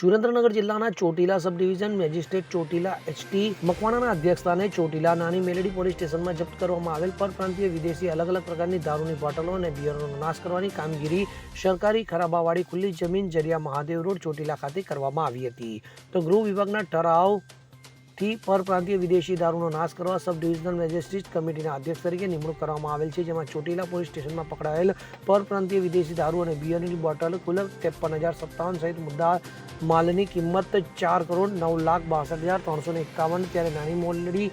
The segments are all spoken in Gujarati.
સુરેન્દ્રનગર જિલ્લાના Chotila sub division magistrate Chotila HT મકવાણાના અધ્યક્ષસ્થાને ચોટીલા નાની મેલેડી પોલીસ સ્ટેશનમાં જપ્ત કરવામાં આવેલ પરપ્રાંતીય વિદેશી અલગ અલગ પ્રકારની દારૂની બોટલો અને બિયરનો નાશ કરવાની કામગીરી સરકારી ખરાબાવાળી ખુલ્લી જમીન જરિયા મહાદેવ રોડ ચોટીલા ખાતે કરવામાં આવી હતી. તો ગૃહ વિભાગના ઠરાવ થી પરપ્રાંતીય વિદેશી દારૂનો નાશ કરવા સબ ડિવિઝનલ મેજિસ્ટ્રેટ કમિટીના અધ્યક્ષ તરીકે નિમણૂક કરવામાં આવેલ છે, જેમાં ચોટીલા પોલીસ સ્ટેશનમાં પકડાયેલ પરપ્રાંતીય વિદેશી દારૂ અને બિયરની બોટલ કુલ ત્રેપન હજાર સત્તાવન સહિત મુદ્દા માલની કિંમત ચાર કરોડ નવ લાખ બાસઠ હજાર ત્રણસો એકાવન, ત્યારે નાની મોલડી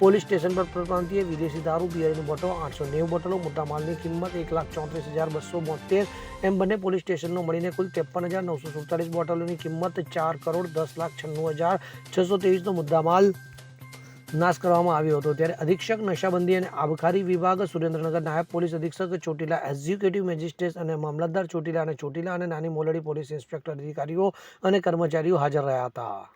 પોલીસ સ્ટેશન પર પરપ્રાંતીય વિદેશી દારૂ, બિયરની બોટલો, આઠસો નેવું બોટલો, મોટા માલની કિંમત એક લાખ ચોત્રીસ હજાર બસો બોતેર એમ બંને પોલીસ સ્ટેશનનો મળીને કુલ ત્રેપન હજાર નવસો સુડતાલીસ બોટલોની કિંમત ચાર કરોડ દસ લાખ છન્નું હજાર છસો ત્રેવીસનો મુદ્દામાલ નાશ કરવામાં આવ્યો હતો. ત્યારે અધિક્ષક, નશાબંધી અને આબકારી વિભાગ, સુરેન્દ્રનગર નાયબ પોલીસ અધિક્ષક, ચોટીલા એક્ઝિક્યુટિવ મેજિસ્ટ્રેટ અને મામલતદાર ચોટીલા અને ચોટીલા અને નાની મોલડી પોલીસ ઇન્સ્પેક્ટર અધિકારીઓ અને કર્મચારીઓ હાજર રહ્યા હતા.